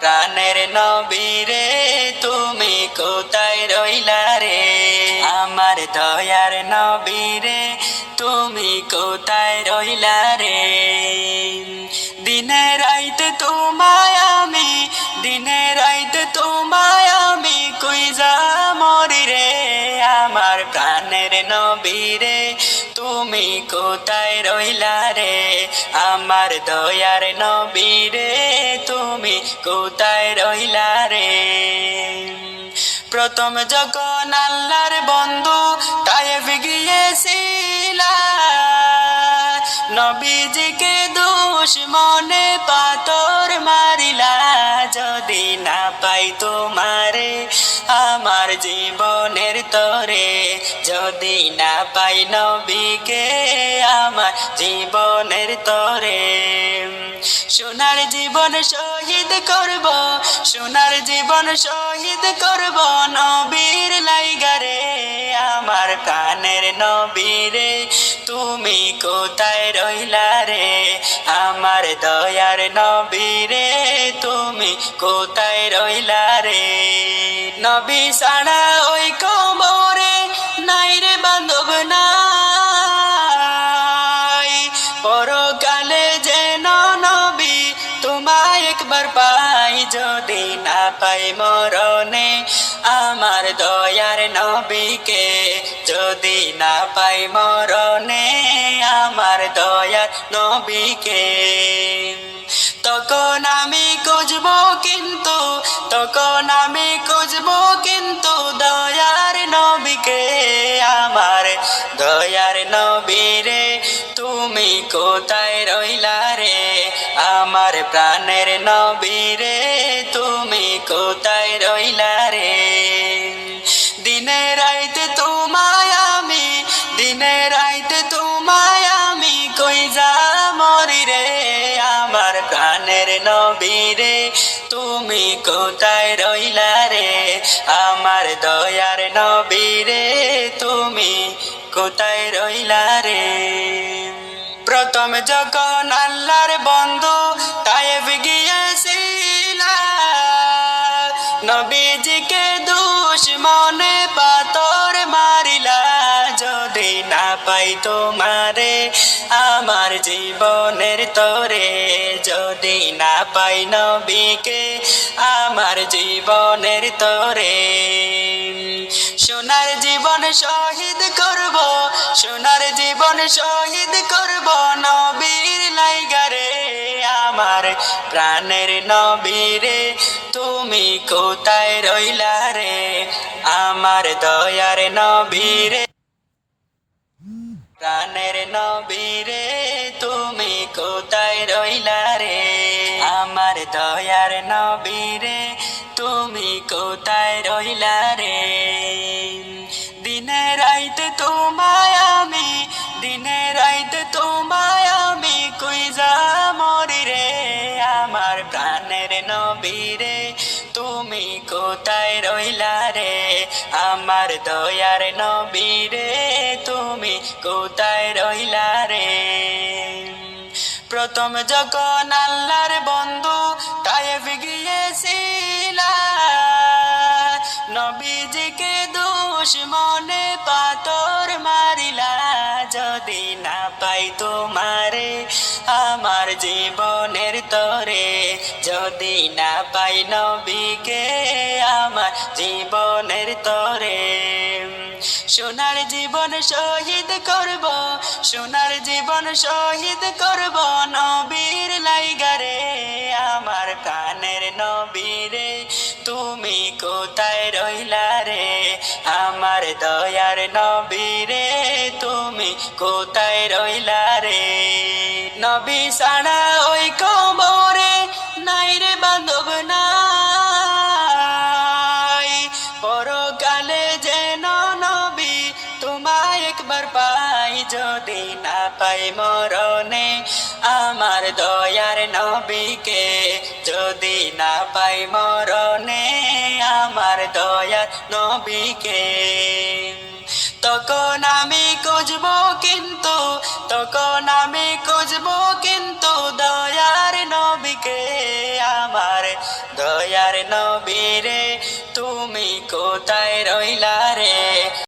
প্রাণের নবীরে তুমি কোথায় রইলা রে? আমার দয়ার নবীরে তুমি কোথায় রইলা রে? দিনে রাইতে তোমায় আমি, দিনে রাইতে তোমায় আমি কুইজা মরি রে? আমার প্রাণের নবীরে তুমি কোথায় রইলা রে? আমার দয়ার নবীরে কোথায় রইলা রে? প্রথম যখন আল্লাহর বন্ধু তায়েফ গিয়েছিলা, নবীজিকে দোষ মনে পাতর মারিলা, যদি না পাই তোমারে, আমার জীবনের তরে, যদি না পাই নবীকে, আমার জীবনের তরে। সোনার জীবন শহীদ করব, সোনার জীবন শহীদ করব, নবীর লাইগারে আমার প্রাণের নবীরে তুমি কোথায় রইলা রে? আমার দয়ার নবীরে তুমি কোথায় রইলা রে? নবী সাড়া ওই কবরে নাই রে বান্ধব নাই, পরকালে যদি না পাই মরণে, আমার দয়ার নবীকে যদি না পাই মরণে, আমার দয়ার নবীকে। তখন আমি খুঁজব কিন্তু তখন তুমি কোথায় রইলা রে? আমার প্রাণের নবীরে তুমি কোথায় রইলা রে? দিনে রাইতে তোমায় আমি, দিনে রাইতে তোমায় আমি কই যা মরি রে? আমার প্রাণের নবীরে তুমি কোথায় রইলা রে? আমার দয়ার নবীরে তুমি কোথায় প্রথম যখন আল্লাহর বন্ধু তায়েব গিয়েছিলা নবীজিকে দুষ মনে পাতর মারিলা, যদি না পাই তোমারে, আমার জীবনের তরে। যদি না পাই নবীকে, আমার জীবনের তরে। সোনার জীবন শহীদ করব শহীদ করব নবীর লাইগারে আমার প্রাণের নবীরে তুমি কোথায় রইলা রে, আমার দয়ার নবীরে প্রাণের নবীরে তুমি কোথায় রইলা রে, আমার দয়ার নবীরে তুমি কোথায় রইলা রে। দিনে রাইতে তোমায় নবীরে তুমি কোথায় রইলা রে? আমার দয়ার নবীরে তুমি কোথায় রইলা রে? প্রথম যখন আল্লাহর বন্ধু তায়েফ গিয়েছিলা, নবীজিকে দোষ মনে পাতর মারিলা, যদি না পাই তোমারে আমার জীবনের তরে। যদি না পাই নবীকে আমার জীবনের তরে। সোনার জীবন শহীদ করব, সোনার জীবন শহীদ করব নবীর লাইগারে আমার কানের নবীরে তুমি কোথায় রইলা রে? আমার দয়ার নবীরে তুমি কোথায় রইলা রে? নবী সাড়া ওই কবরে নাই রে বান্ধব, নাই। পরকালে যেন নবী তোমায় একবার পাই, যদি না পাই মরণে আমার দয়ার নবীকে। যদি না পাই মরণে আমার দয়ার নবীকে। তখন আমি খুঁজবো কিন্তু, তখন আমি খুঁজবো নবীরে তুমি কোথায় রইলা রে?